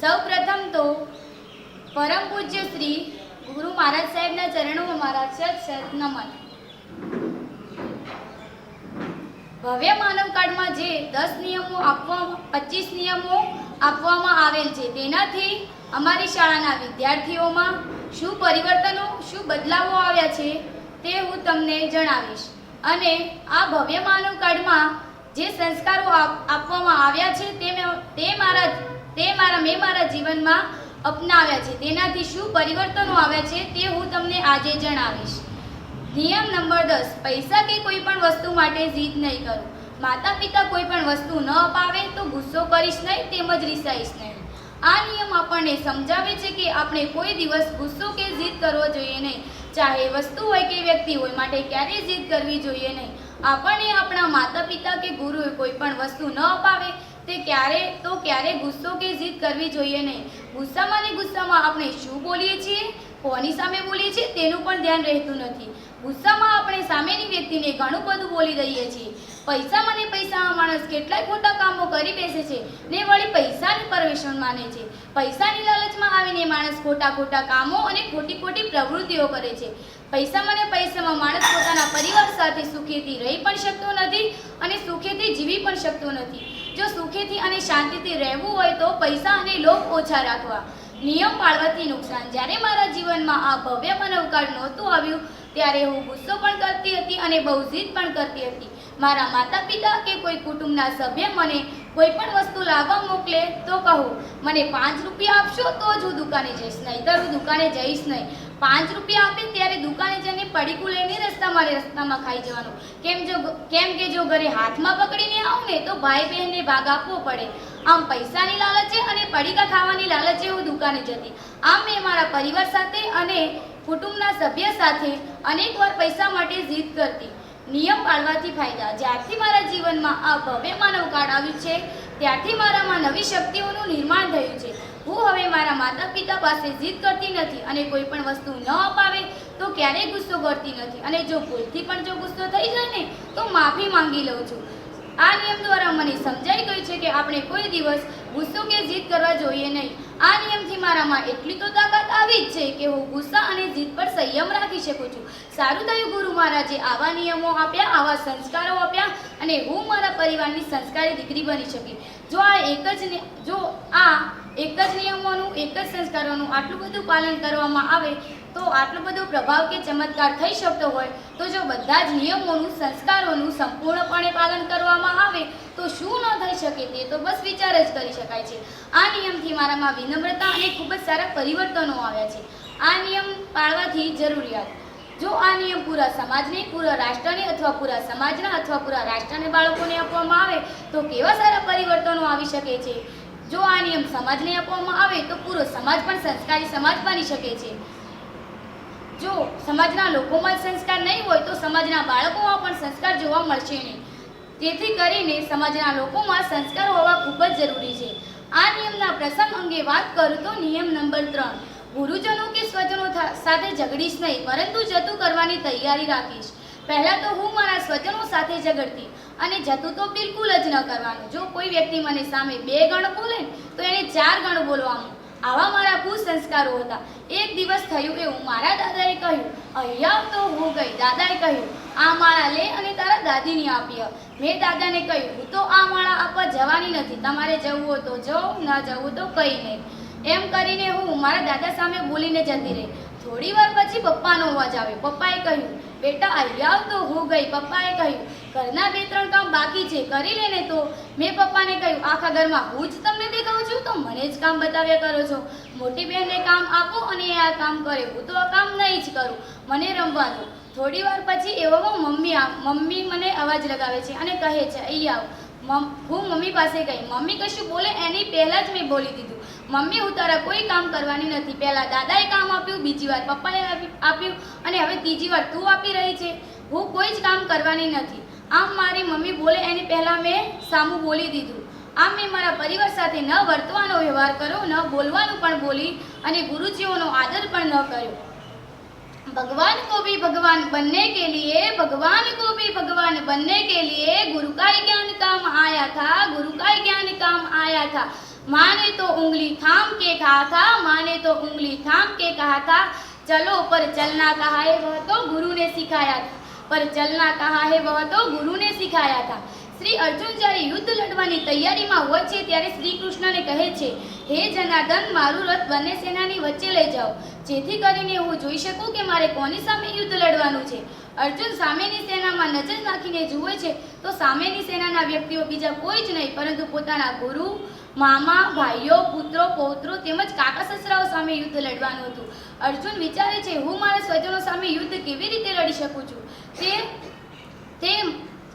સૌ પ્રથમ તો પરમ પૂજ્ય શ્રી ગુરુ મહારાજ સાહેબના ચરણોમાં મારા સત સત નમન. ભવ્ય માનવ કાર્ડમાં જે દસ નિયમો આપવા પચીસ નિયમો આપવામાં આવેલ છે, તેનાથી અમારી શાળાના વિદ્યાર્થીઓમાં શું પરિવર્તનો, શું બદલાવો આવ્યા છે, તે હું તમને જણાવીશ. અને આ ભવ્ય માનવ કાર્ડમાં જે સંસ્કારો આપ- આપવામાં આવ્યા છે તે મારા તે મારા મેં મારા જીવનમાં અપનાવ્યા છે. તેનાથી શું પરિવર્તનો આવ્યા છે તે હું તમને આજે જણાવીશ. નિયમ નંબર દસ, પૈસા કે કોઈ પણ વસ્તુ માટે જીદ નહીં કરો. માતા પિતા કોઈ પણ વસ્તુ ન અપાવે તો ગુસ્સો કરીશ નહીં તેમજ રિસાઈશ નહીં. આ નિયમ આપણને સમજાવે છે કે આપણે કોઈ દિવસ ગુસ્સો કે જીદ કરવો જોઈએ નહીં. ચાહે વસ્તુ હોય કે વ્યક્તિ હોય માટે ક્યારેય જીદ કરવી જોઈએ નહીં. આપણને આપણા માતા પિતા કે ગુરુએ કોઈ પણ વસ્તુ ન અપાવે તે ક્યારે તો ક્યારે ગુસ્સો કે જીદ કરવી જોઈએ નહીં. ગુસ્સામાં ને ગુસ્સામાં આપણે શું બોલીએ છીએ? કોની સામે બોલીએ છીએ? તેનું પણ ધ્યાન રહેતું નથી. ગુસ્સામાં આપણે સામેની વ્યક્તિને ઘણું બધું બોલી દઈએ છીએ. પૈસામાં ને પૈસામાં માણસ કેટલાય ખોટા કામો કરી બેસે છે ને વળી પૈસાની પરવેશન માને છે. પૈસાની લાલચમાં આવીને માણસ ખોટા ખોટા કામો અને ખોટી ખોટી પ્રવૃત્તિઓ કરે છે. પૈસામાં ને પૈસામાં માણસ પોતાના પરિવાર સાથે સુખેથી રહી પણ શકતો નથી અને સુખેથી જીવી પણ શકતો નથી. જો સુખેથી અને શાંતિથી રહેવું હોય તો પૈસા અને લોભ ઓછા રાખવા. નિયમ પાળવાથી નુકસાન. જ્યારે મારા જીવનમાં આ ભવ્ય માનવકાળ નહોતું આવ્યું, ત્યારે હું ગુસ્સો પણ કરતી હતી અને બહુ જીદ પણ કરતી હતી. મારા માતા પિતા કે કોઈ કુટુંબના સભ્ય મને કોઈ પણ વસ્તુ લાવવા મોકલે તો કહું, મને પાંચ રૂપિયા આપશો તો જ હું દુકાને જઈશ, નહીંતર હું દુકાને જઈશ નહીં. પાંચ રૂપિયા આપે ત્યારે દુકાને જઈને પડીકું લઈને રસ્તામાં ને રસ્તામાં ખાઈ જવાનું. કેમ જો કેમ કે જો ઘરે હાથમાં પકડીને આવું ને તો ભાઈ બહેનને ભાગ આપવો પડે. આમ પૈસાની લાલચે અને પડીકા ખાવાની લાલચે હું દુકાને જતી. આમ મેં મારા પરિવાર સાથે અને કુટુંબના સભ્ય સાથે અનેકવાર પૈસા માટે જીદ કરતી. નિયમ પાળવાથી ફાયદા. જ્યારથી મારા જીવનમાં આ ભવ્ય માનવ કાર્ડ આવ્યું છે, ત્યારથી મારામાં નવી શક્તિઓનું નિર્માણ થયું છે. હું હવે મારા માતા પિતા પાસે જીદ કરતી નથી અને કોઈ પણ વસ્તુ ન અપાવે તો ક્યારેય ગુસ્સો કરતી નથી. અને જો ભૂલથી પણ જો ગુસ્સો થઈ જાય ને, તો માફી માંગી લઉં છું. આ નિયમ દ્વારા મને સમજાઈ ગયું છે કે આપણે કોઈ દિવસ ગુસ્સો કે જીદ કરવા જોઈએ નહીં. આ નિયમથી મારામાં એટલી તો તાકાત આવી જ છે કે હું ગુસ્સા અને જીદ પર સંયમ રાખી શકું છું. સારું થયું ગુરુ મહારાજે આવા નિયમો આપ્યા, આવા સંસ્કારો આપ્યા અને હું મારા પરિવારની સંસ્કારી દીકરી બની શકી. જો આ એક જ જો આ એક જ નિયમોનું, એક જ સંસ્કારોનું આટલું બધું પાલન કરવામાં આવે તો આટલો બધો પ્રભાવ કે ચમત્કાર થઈ શકતો હોય, તો જો બધા જ નિયમોનું, સંસ્કારોનું સંપૂર્ણપણે પાલન કરવામાં આવે, તો શું ન થઈ શકે તે તો બસ વિચાર જ કરી શકાય છે. આ નિયમથી મારામાં વિનમ્રતા અને ખૂબ જ સારા પરિવર્તનો આવ્યા છે. આ નિયમ પાળવાથી જરૂરિયાત. જો આ નિયમ પૂરા સમાજને, પૂરા રાષ્ટ્રને અથવા પૂરા સમાજના અથવા પૂરા રાષ્ટ્રને બાળકોને આપવામાં આવે, તો કેવા સારા પરિવર્તનો આવી શકે છે? જો આ નિયમ સમાજને આપવામાં આવે તો પૂરો સમાજ પણ સંસ્કારી સમાજ બની શકે છે. જો સમાજના લોકોમાં સંસ્કાર નહીં હોય તો સમાજના બાળકોમાં પણ સંસ્કાર જોવા મળશે નહીં. તેથી કરીને સમાજના લોકોમાં સંસ્કાર હોવા ખૂબ જ જરૂરી છે. આ નિયમના પ્રસંગ અંગે વાત કરું તો નિયમ નંબર ત્રણ. ગુરુજનો કે સ્વજનો સાથે ઝઘડીશ નહીં, પરંતુ જતું કરવાની તૈયારી રાખીશ. પહેલાં તો હું મારા સ્વજનો સાથે ઝઘડતી અને જતું તો બિલકુલ જ ન કરવાનું. જો કોઈ વ્યક્તિ મને સામે બે ગણ બોલે તો એને ચાર ગણ બોલવાનું. આવા મારા કુસંસ્કારો હતા. એક દિવસ થયું એવું મારા દાદાએ કહ્યું, અહીંયા તો હું ગઈ. દાદાએ કહ્યું, આ માળા લે અને તારા દાદીને આપી મેં દાદાને કહ્યું, હું તો આ માળા આપવા જવાની નથી. તમારે જવું હોય તો જવું ન જવું તો કંઈ નહીં. એમ કરીને હું મારા દાદા સામે બોલીને જતી રહી. થોડી વાર પછી પપ્પાનો અવાજ આવ્યો. પપ્પાએ કહ્યું, બેટા, અહીંયા આવ તો. હું ગઈ. પપ્પાએ કહ્યું, ઘરના બે ત્રણ કામ બાકી છે, કરી લે ને તો. મેં પપ્પાને કહ્યું, આખા ઘરમાં હું જ તમને દેખાઉં છું, તો મને જ કામ બતાવ્યા કરો છો. મોટી બહેનને કામ આપો અને એ આ કામ કરે. હું તો આ કામ નહીં જ કરું. મને રમવા દો થોડી વાર પછી એવામાં મમ્મી આ, મમ્મી મને અવાજ લગાવે છે અને કહે છે, અહીં આવ. હું મમ્મી પાસે ગઈ. મમ્મી કશું બોલે, એની પહેલાં જ મેં બોલી દીધું. મમ્મી હું તારા કોઈ કામ કરવાની નથી પહેલાં દાદાએ કામ આપ્યું બીજી વાર પપ્પાએ આપી- આપ્યું અને હવે ત્રીજી વાર તું આપી રહી છે હું કોઈ જ કામ કરવાની નથી આમ મારી મમ્મી બોલે એની પહેલાં મેં સામું બોલી દીધું આમ મેં મારા પરિવાર સાથે ન વર્તવાનો વ્યવહાર કર્યો ન બોલવાનું પણ બોલી અને ગુરુજીઓનો આદર પણ ન કર્યો भगवान को भी भगवान बनने के लिए भगवान को भी भगवान बनने के लिए गुरु का ही ज्ञान काम आया था गुरु का ही ज्ञान काम आया था माने तो उंगली थाम के कहा था माने तो उंगली थाम के कहा था चलो पर चलना कहा है वह तो गुरु ने सिखाया था पर चलना कहा है वह तो गुरु ने सिखाया था શ્રી અર્જુન જ્યારે યુદ્ધ લડવાની તૈયારીમાં હોય છે ત્યારે શ્રી કૃષ્ણને કહે છે હે જનાર્દન મારું રથ બંને સેનાની વચ્ચે લઈ જાઓ જેથી કરીને હું જોઈ શકું કે મારે કોની સામે યુદ્ધ લડવાનું છે અર્જુન સામેની સેનામાં નજર નાખીને જુએ છે તો સામેની સેનાના વ્યક્તિઓ બીજા કોઈ જ નહીં પરંતુ પોતાના ગુરુ મામા, ભાઈઓ, પુત્રો, પૌત્રો તેમજ કાકા સસરાઓ સામે યુદ્ધ લડવાનું હતું. અર્જુન વિચારે છે, હું મારા સ્વજનો સામે યુદ્ધ કેવી રીતે લડી શકું છું? તે તે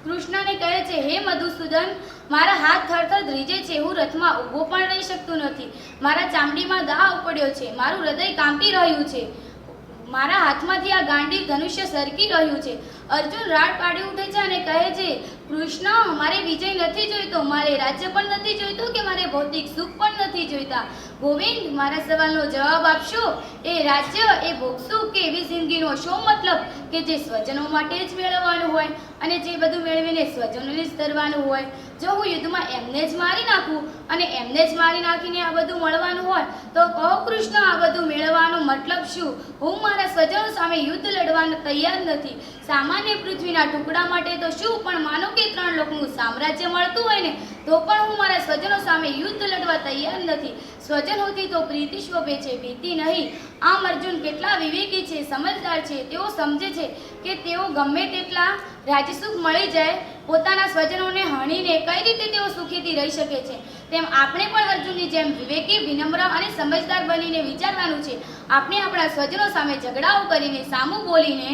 કૃષ્ણને કહે છે, હે મધુસૂદન, મારા હાથ થરથર ધ્રીજે છે, હું રથમાં ઊભો પણ રહી શકતું નથી. મારા ચામડીમાં દાહ ઉપડ્યો છે, મારું હૃદય કાંપી રહ્યું છે. મારા હાથમાંથી આ ગાંડી ધનુષ્ય સરકી રહ્યું છે. અર્જુન રાડ પાડી ઉઠે છે અને કહે છે, કૃષ્ણ, મારે વિજય નથી જોઈતો, મારે રાજ્ય પણ નથી જોઈતો કે મારે ભૌતિક સુખ પણ નથી જોઈતા. ગોવિંદ, મારા સવાલનો જવાબ આપશો? એ રાજ્ય, એ ભોગશું કે એવી જિંદગીનો શો મતલબ? કે જે સ્વજનો માટે જ મેળવવાનું હોય અને જે બધું મેળવીને સ્વજનોને જ ધરવાનું હોય? જો હું યુદ્ધમાં એમને જ મારી નાખું અને એમને જ મારી નાખીને આ બધું મળવાનું હોય, તો કહો કૃષ્ણ, આ બધું મતલબ શું? હું મારા સ્વજનો સામે યુદ્ધ લડવા તૈયાર નથી. સામાન્ય પૃથ્વીના ટુકડા માટે તો શું? પણ માનો કે ત્રણ લોકનું સામ્રાજ્ય મળતું હોય ને, તો પણ હું મારા સ્વજનો સામે યુદ્ધ લડવા તૈયાર નથી. સ્વજનોથી તો પ્રીતિ શોભે છે, ભીતિ નહીં. આમ અર્જુન કેટલા વિવેકી છે, સમજદાર છે, તેઓ સમજે છે કે તેઓ ગમે તેટલા રાજ્યસુખ મળી જાય, પોતાના સ્વજનોને હણીને કઈ રીતે તેઓ સુખીથી રહી શકે છે? તેમ આપણે પણ અર્જુનની જેમ વિવેકી વિનમ્ર અને સમજદાર બનીને વિચારવાનું છે. આપણે આપણા સ્વજનો સામે ઝઘડાઓ કરીને, સામું બોલીને,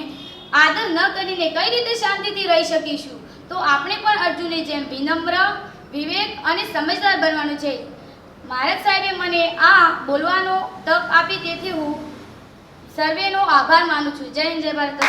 આદર ન કરીને કઈ રીતે શાંતિથી રહી શકીશું? તો આપણે પણ અર્જુનની જેમ વિનમ્ર, વિવેક અને સમજદાર બનવાનું છે. મહારાજ સાહેબે મને આ બોલવાનો તક આપી તેથી હું સર્વેનો આભાર માનું છું. જય જય ભારત.